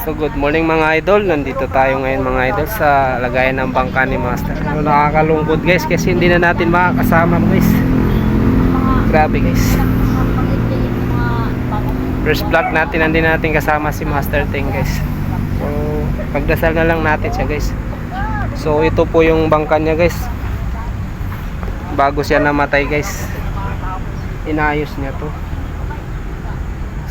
So good morning mga idol. Nandito tayo ngayon mga idol sa lagayan ng bangka ni Master. Ano, nakakalungkot guys kasi hindi na natin makakasama guys. Grabe guys. First vlog natin hindi natin kasama si Master Ting guys. So pagdasal na lang natin siya guys. So ito po yung bangka niya guys. Bago siya namatay guys. Inayos niya to.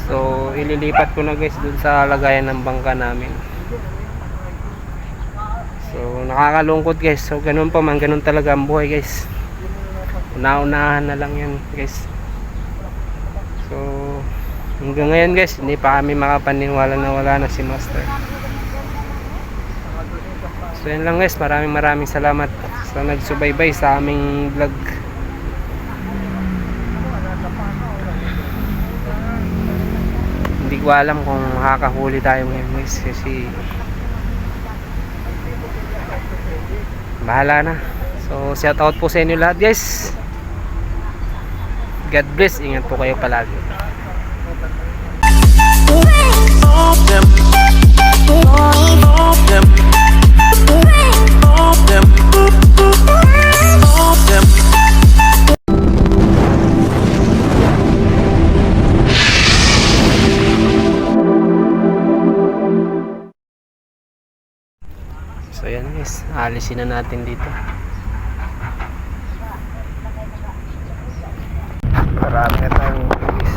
So, ililipat ko na guys dun sa lagayan ng bangka namin. So, nakakalungkot guys. So, ganun pa man. Ganun talaga ang buhay guys. Una-unahan na lang yan guys. So, hanggang ngayon guys, hindi pa kami makapaniwala na wala na si Master. So, yun lang guys. Maraming maraming salamat sa nagsubaybay sa aming vlog. Hindi ko alam kung makakahuli tayo ngayon guys kasi bahala na. So shout out po sa inyo lahat guys. God bless. Ingat po kayo palagi. So alisin na natin dito. Marami na tayong guys.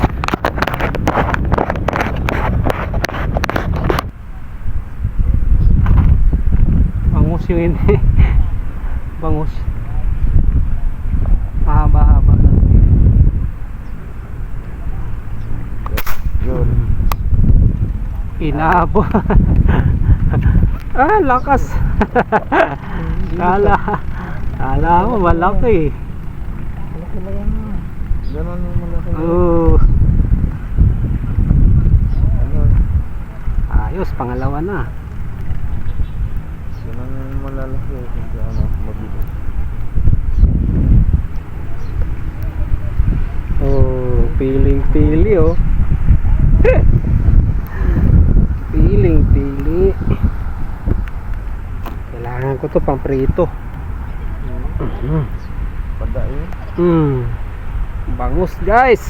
Bangus yung hindi. Bangus. Mahaba-haba. Yun. Inabo. ah, lakas. Kala. Kala mo malaki. Malaki na yan. Ganon yung malaki. Oh, Ano? ayos pangalawa na. Ganon yung malalaki. Kung ano, mabili. Oh, piling-pili oh. Piling-pili. Ko to pang prito. Mm. Pada yun. Mm. Bangus guys.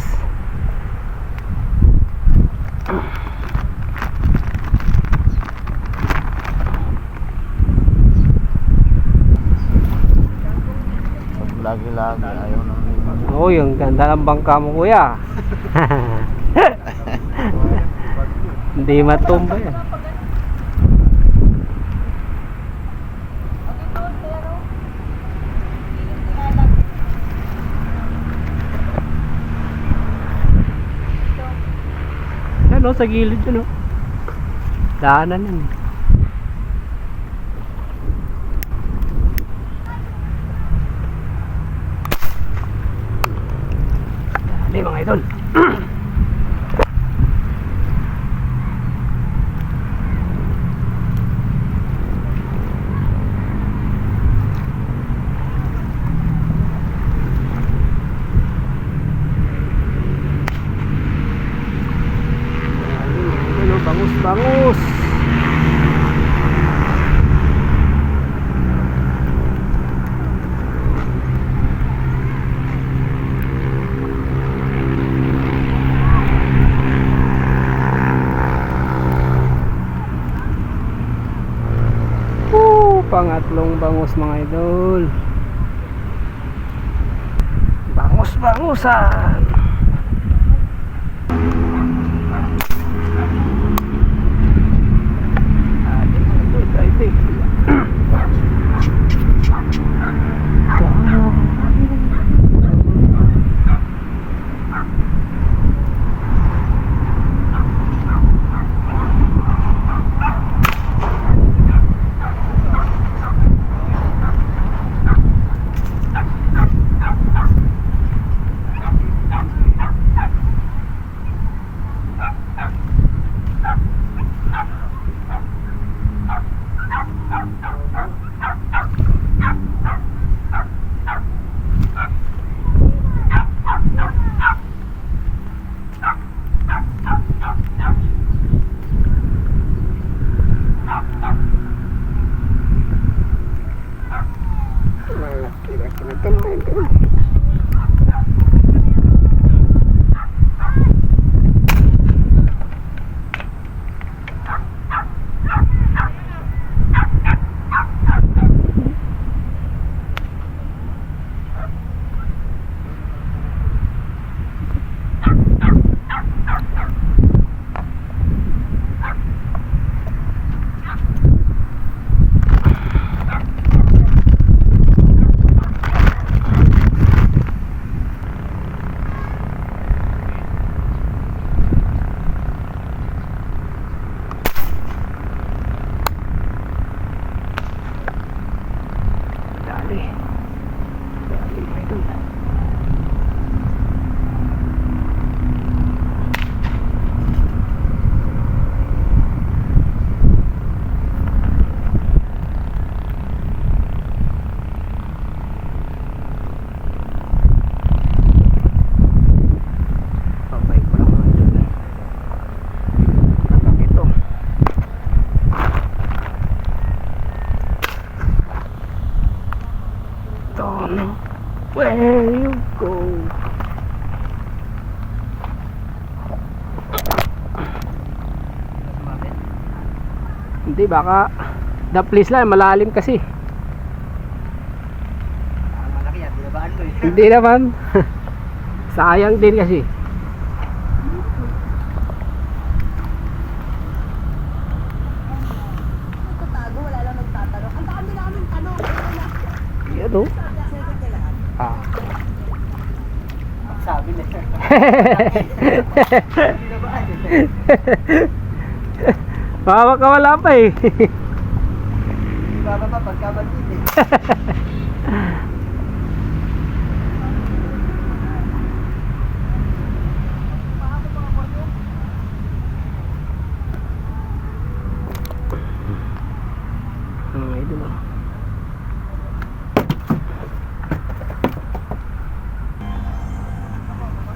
Lagi-lagi, ayaw nang Oh, yung ganda ng bangka mo kuya. Hindi matumba yan. Ano sa gilid oh. Daanan yan. eh. Dali mga idol. Ano, bangus, bangus. Pangatlong bangus mga idol. Bangus, bangusan. Hindi, baka the place lang, malalim kasi. Ang malaki yan, binabaan mo eh. Hindi naman. Sayang din kasi. Lahat. Ah. Sabi na Baka ka wala pa eh. Ibaba pa pagkabantit eh.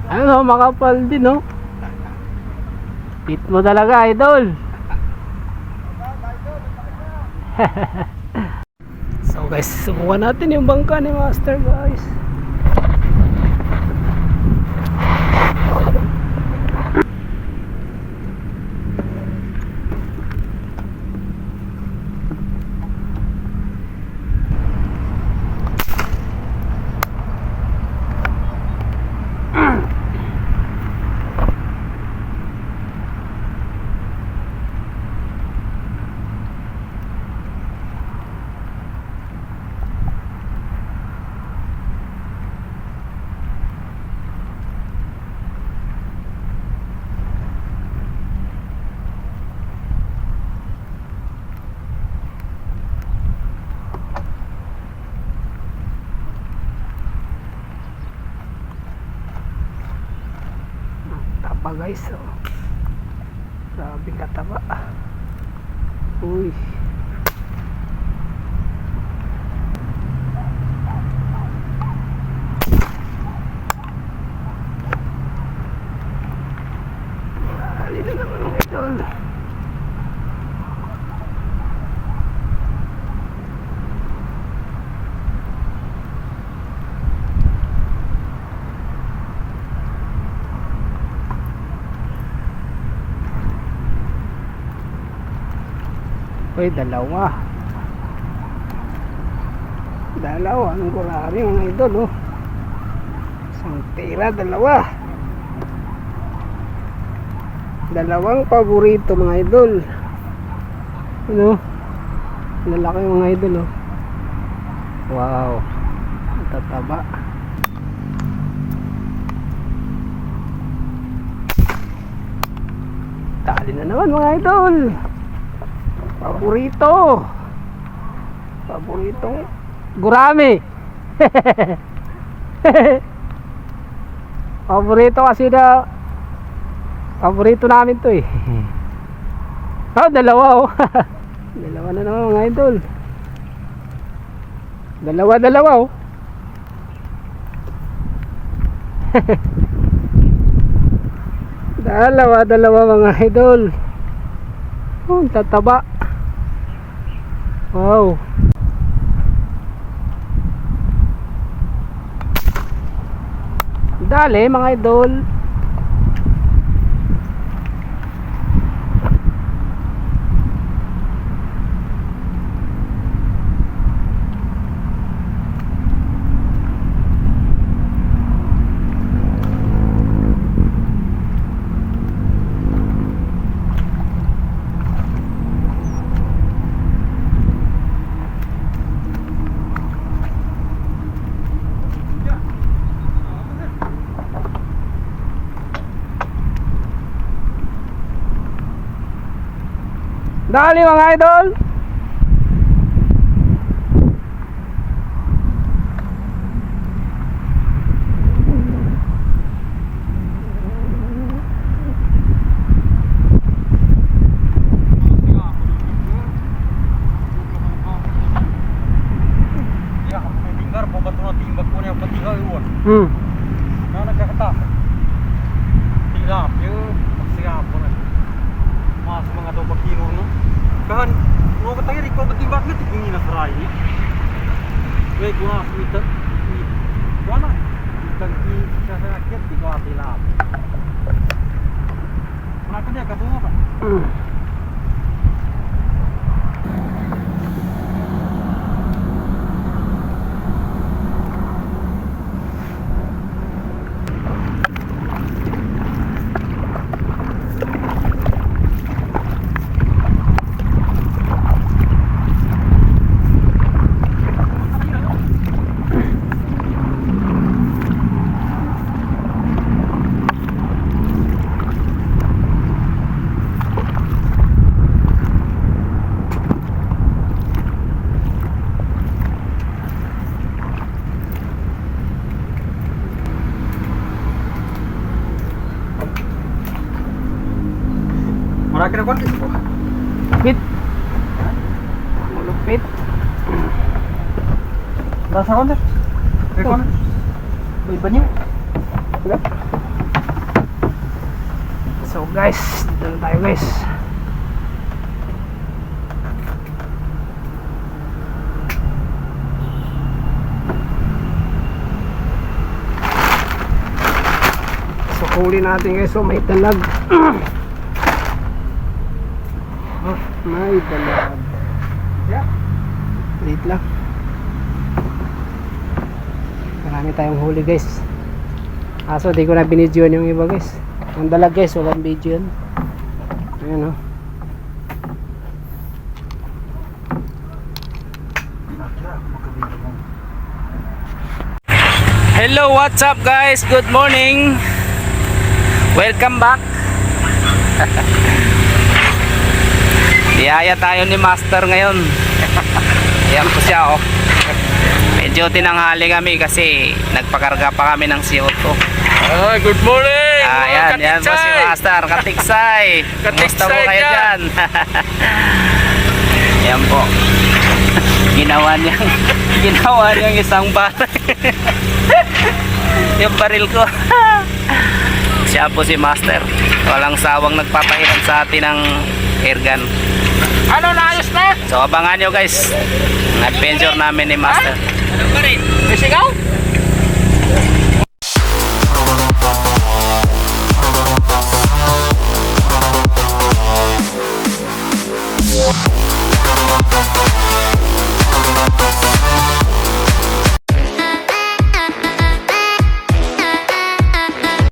Ano, makapal din oh. Hit mo talaga, idol. so guys, subukan natin yung bangka ni Master guys. Taba guys oh. Grabe kataba. Uy. Dali na naman ang idol. Uy, dalawa. Dalawa. Anong kurari mga idol, oh. Isang tira, dalawa. Dalawang paborito mga idol. Ano? Lalaki mga idol, oh. Wow. Tataba. Tali na naman mga idol. Paborito. Paboritong gurami. Paborito kasi na Paborito namin to eh. Oh, dalawa oh. dalawa na naman mga idol. Dalawa, dalawa oh. dalawa, dalawa mga idol. Oh, tataba. Wow. Dali mga idol. Dali mga idol. Ya, may tinggar po ba ito na timbag ko niya patigaw iwan. Hmm. Na nagkakata. Tilap yung pagsigaw po na. Mas mga daw bakiro no. Kahan, no katay rin ko batimbag nga tigungin na saray. Wait, guna smita. Wala. Itang ki sa sakit di ko tilap. Wala ka niya katungo ka. Hmm. Na kwan. Lupit. Malupit. Nasa kwan sir. Kaya kwan. May banyo. So guys, dito na tayo guys. So huli natin guys, so may dalag. oh, may. Yeah. Wait lang. Marami tayong huli guys. Aso di ko na binidyoan yung iba guys. Ang dalag guys, walang video yun. Ayan oh. o. Hello, what's up guys? Good morning. Welcome back. Diyaya tayo ni Master ngayon. Ayan po siya oh. Medyo tinanghali kami kasi nagpakarga pa kami ng CO2. Ah, good morning. Ah, yan, yan po si Master, Katiksay. Kumusta po kayo dyan? yan po. Ginawa niya, ginawa niyang isang baril. yung baril ko. Siya po si Master. Walang sawang nagpapahiram sa atin ng airgun. Ano naayos na? So abangan nyo guys. Ang adventure namin ni Master. Ano ba rin? May sigaw?